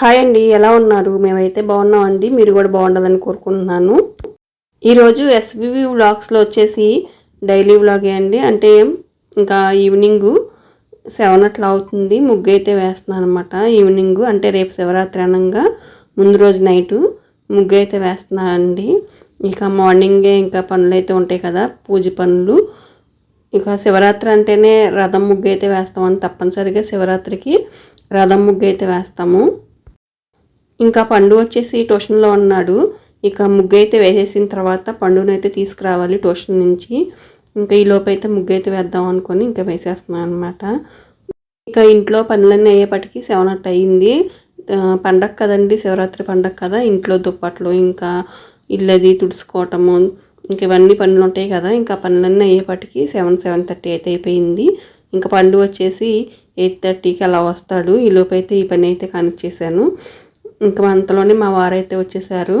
Hi అండి ఎలా ఉన్నారు? మేమైతే బాగున్నామండి మీరు కూడా బాగుండాలని కోరుకుంటున్నాను. ఈరోజు ఎస్బివి వ్లాగ్స్లో వచ్చేసి డైలీ వ్లాగే అండి. అంటే ఇంకా ఈవినింగ్ సెవెన్ అట్లా అవుతుంది. ముగ్గు అయితే వేస్తున్నాను అనమాట ఈవినింగ్ అంటే రేపు శివరాత్రి అనగా ముందు రోజు నైటు ముగ్గు అయితే వేస్తున్నాను అండి. ఇక మార్నింగే ఇంకా పనులు అయితే ఉంటాయి కదా పూజ పనులు. ఇక శివరాత్రి అంటేనే రథం ముగ్గు అయితే వేస్తామని తప్పనిసరిగా శివరాత్రికి రథం ముగ్గు అయితే వేస్తాము. ఇంకా పండు వచ్చేసి ట్యూషన్లో ఉన్నాడు. ఇక ముగ్గు అయితే వేసేసిన తర్వాత పండునైతే తీసుకురావాలి ట్యూషన్ నుంచి. ఇంకా ఈ అయితే ముగ్గు అయితే వేద్దాం అనుకొని ఇంకా వేసేస్తున్నాను అనమాట ఇక ఇంట్లో పనులన్నీ అయ్యేపటికి సెవెన్ అట్ అయ్యింది. పండగ కదండి శివరాత్రి పండగ కదా ఇంట్లో దుప్పట్లు ఇంకా ఇల్లది తుడుచుకోవటము ఇంక ఇవన్నీ పనులు ఉంటాయి కదా ఇంకా పనులన్నీ అయ్యేపటికి సెవెన్ సెవెన్ థర్టీ అయితే అయిపోయింది. ఇంకా పండు వచ్చేసి ఎయిట్ థర్టీకి అలా వస్తాడు. ఈలోపు అయితే ఈ పని అయితే కనెక్ట్ ఇంకా అంతలోనే మా వారైతే వచ్చేసారు.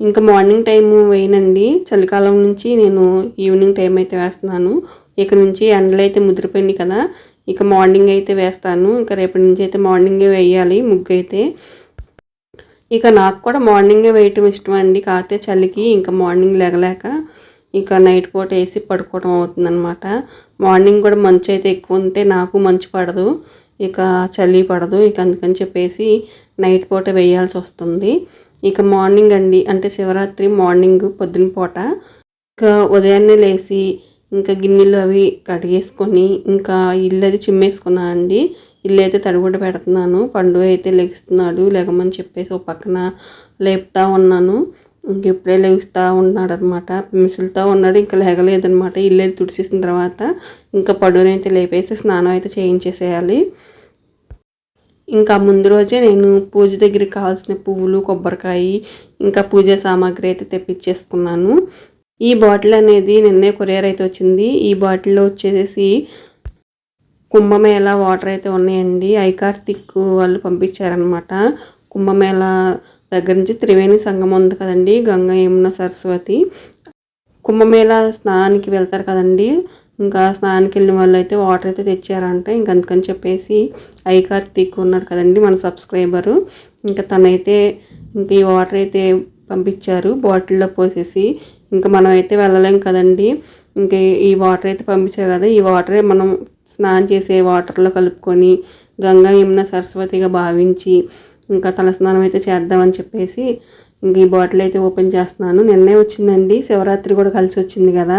ఇంకా మార్నింగ్ టైం వేయనండి. చలికాలం నుంచి నేను ఈవినింగ్ టైం అయితే వేస్తున్నాను. ఇక నుంచి ఎండలు అయితే ముదిరిపోయింది కదా. ఇక మార్నింగ్ అయితే వేస్తాను. ఇంకా రేపటి నుంచి అయితే మార్నింగే వేయాలి ముగ్గు అయితే. ఇక నాకు కూడా మార్నింగే వేయటం ఇష్టం అండి. కాకపోతే చలికి ఇంకా మార్నింగ్ లేగలేక ఇక నైట్ పూట వేసి పడుకోవడం అవుతుందన్నమాట. మార్నింగ్ కూడా మంచు అయితే ఎక్కువ ఉంటే నాకు మంచు పడదు. ఇక చలి పడదు ఇక అందుకని చెప్పేసి నైట్ పూట వేయాల్సి వస్తుంది. ఇక మార్నింగ్ అండి అంటే శివరాత్రి మార్నింగ్ పొద్దున పూట. ఇంకా ఉదయాన్నే లేచి ఇంకా గిన్నెలు అవి కడిగేసుకొని ఇంకా ఇల్లు అది చిమ్మేసుకున్నా అండి. ఇల్లు అయితే తడిగుడ్డ పెడుతున్నాను పండు అయితే లెగుస్తున్నాడు లెగమని చెప్పేసి ఒక పక్కన లేపుతా ఉన్నాను. ఇంకెప్పుడే లేగుస్తూ ఉన్నాడు అనమాట మిసులుతూ ఉన్నాడు ఇంకా లేగలేదనమాట ఇల్లు తుడిచేసిన తర్వాత ఇంకా పడునైతే లేపేసి స్నానం అయితే చేయించేసేయాలి. ఇంకా ముందు రోజే నేను పూజ దగ్గరికి కావాల్సిన పువ్వులు కొబ్బరికాయ ఇంకా పూజ సామాగ్రి అయితే తెప్పించేసుకున్నాను. ఈ బాటిల్ అనేది నిన్నే కొరియర్ అయితే వచ్చింది. ఈ బాటిల్లో వచ్చేసి కుంభమేళ వాటర్ అయితే ఉన్నాయండి. ఐకార్తిక్ వాళ్ళు పంపించారనమాట కుంభమేళ దగ్గర నుంచి త్రివేణి సంఘం ఉంది కదండి గంగ యమున సరస్వతి. కుంభమేళ స్నానానికి వెళ్తారు కదండి. ఇంకా స్నానానికి వెళ్ళిన వాళ్ళు అయితే వాటర్ అయితే తెచ్చారంట. ఇంక అందుకని చెప్పేసి ఐ కార్తీక్ ఉన్నారు కదండి మన సబ్స్క్రైబరు ఇంకా తనైతే ఇంక ఈ వాటర్ అయితే పంపించారు. బాటిల్లో పోసేసి ఇంకా మనం అయితే వెళ్ళలేం కదండి. ఇంకా ఈ వాటర్ అయితే పంపించారు కదా ఈ వాటరే మనం స్నానం చేసే వాటర్లో కలుపుకొని గంగా యమున సరస్వతిగా భావించి ఇంకా తలస్నానం అయితే చేద్దామని చెప్పేసి ఇంక ఈ బాటిల్ అయితే ఓపెన్ చేస్తున్నాను. నిన్నే వచ్చిందండి. శివరాత్రి కూడా కలిసి వచ్చింది కదా.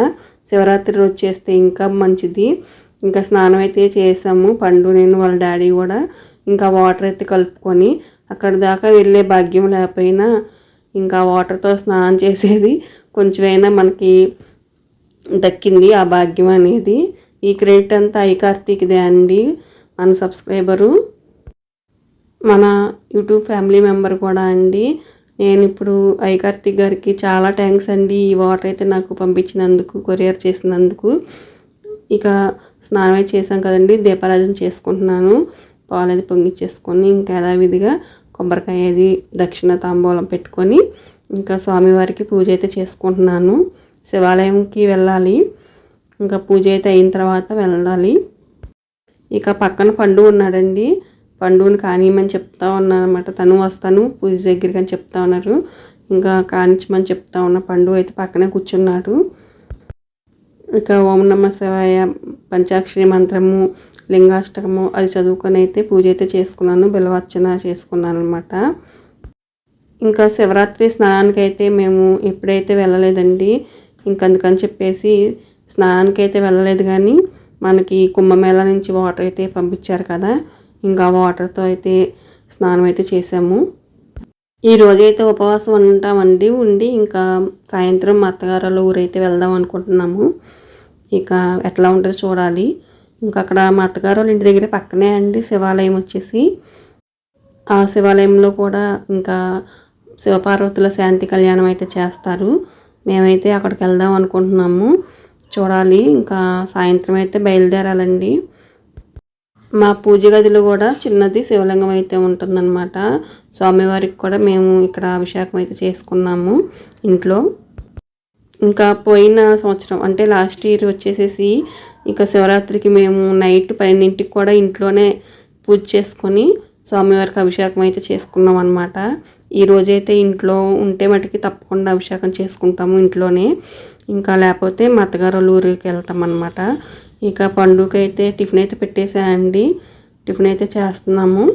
శివరాత్రి రోజు చేస్తే ఇంకా మంచిది. ఇంకా స్నానం అయితే చేసాము. పండు నేను వాళ్ళ డాడీ కూడా ఇంకా వాటర్ అయితే కలుపుకొని అక్కడ దాకా వెళ్ళే భాగ్యం లేకపోయినా ఇంకా వాటర్తో స్నానం చేసేది కొంచెమైనా మనకి దక్కింది ఆ భాగ్యం అనేది. ఈ క్రెడిట్ అంతా ఐ కార్తీక్దే అండి. మన సబ్స్క్రైబరు. మన యూట్యూబ్ ఫ్యామిలీ మెంబర్ కూడా అండి. నేను ఇప్పుడు ఐ కార్తిక్ గారికి చాలా థ్యాంక్స్ అండి ఈ వాటర్ అయితే నాకు పంపించినందుకు కొరియర్ చేసినందుకు. ఇక స్నానం చేశాం కదండి దీపారాధన చేసుకుంటున్నాను. పాలు అది పొంగిచ్చేసుకొని ఇంకా యథావిధిగా కొబ్బరికాయ అది దక్షిణ తాంబూలం పెట్టుకొని ఇంకా స్వామివారికి పూజ అయితే చేసుకుంటున్నాను. శివాలయంకి వెళ్ళాలి. ఇంకా పూజ అయితే అయిన తర్వాత వెళ్ళాలి. ఇక పక్కన పండు ఉన్నాడండి. పండుని కానియమని చెప్తా ఉన్నాను అనమాట తను వస్తాను పూజ దగ్గరికి అని చెప్తా ఉన్నారు. ఇంకా కానించమని చెప్తా ఉన్న పండు అయితే పక్కనే కూర్చున్నాడు. ఇక ఓం నమ శివాయ పంచాక్షరి మంత్రము లింగాష్టకము అది చదువుకొని అయితే పూజ అయితే చేసుకున్నాను బిలవర్చన చేసుకున్నాను అనమాట ఇంకా శివరాత్రి స్నానానికి అయితే మేము ఎప్పుడైతే వెళ్ళలేదండి ఇంకందుకని చెప్పేసి స్నానానికి అయితే వెళ్ళలేదు కానీ మనకి కుంభమేళ నుంచి వాటర్ అయితే పంపించారు కదా ఇంకా వాటర్తో అయితే స్నానం అయితే చేసాము ఈ రోజైతే ఉపవాసం ఉంటామండి ఉండి ఇంకా సాయంత్రం మా అత్తగారు ఊరైతే వెళ్దాం అనుకుంటున్నాము. ఇక ఎట్లా ఉంటుందో చూడాలి. ఇంకా అక్కడ మా అత్తగారు ఇంటి దగ్గర పక్కనే అండి శివాలయం వచ్చేసి. ఆ శివాలయంలో కూడా ఇంకా శివపార్వతుల శాంతి కళ్యాణం అయితే చేస్తారు. మేమైతే అక్కడికి వెళ్దాం అనుకుంటున్నాము. చూడాలి. ఇంకా సాయంత్రం అయితే బయలుదేరాలండి. మా పూజ గదిలో కూడా చిన్నది శివలింగం అయితే ఉంటుందన్నమాట. స్వామివారికి కూడా మేము ఇక్కడ అభిషేకం అయితే చేసుకున్నాము ఇంట్లో. ఇంకా పోయిన సంవత్సరం అంటే లాస్ట్ ఇయర్ వచ్చేసేసి ఇక శివరాత్రికి మేము నైట్ పన్నెండింటికి కూడా ఇంట్లోనే పూజ చేసుకొని స్వామివారికి అభిషేకం అయితే చేసుకున్నాం అనమాట ఈ రోజైతే ఇంట్లో ఉంటే మటుకి తప్పకుండా అభిషేకం చేసుకుంటాము ఇంట్లోనే. ఇంకా లేకపోతే మా అత్తగారు ఊరికి వెళ్తాం అనమాట ఇక పండుగ అయితే టిఫిన్ అయితే పెట్టేసాయండి టిఫిన్ అయితే చేస్తున్నాము.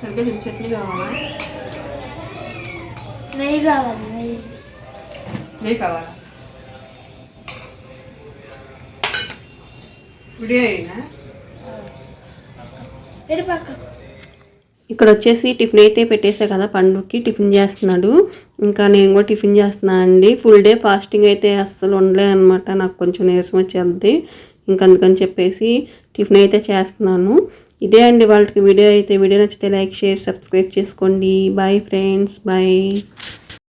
సరిగ్గా చట్నీ కావాలా? నెయ్యి కావాలి నెయ్యి. నెయ్యి కావాలా? విడియో అయినా. ఇక్కడ వచ్చేసి టిఫిన్ అయితే పెట్టేసా కదా పండుగకి టిఫిన్ చేస్తున్నాడు. ఇంకా నేను కూడా టిఫిన్ చేస్తున్నా అండి. ఫుల్ డే ఫాస్టింగ్ అయితే అస్సలు ఉండలే అనమాట నాకు కొంచెం నీరసం వచ్చేది ఇంకా అందుకని చెప్పేసి టిఫిన్ అయితే చేస్తున్నాను. ఇదే అండి వాళ్ళకి వీడియో అయితే. వీడియో నచ్చితే లైక్ షేర్ సబ్స్క్రైబ్ చేసుకోండి. Bye friends bye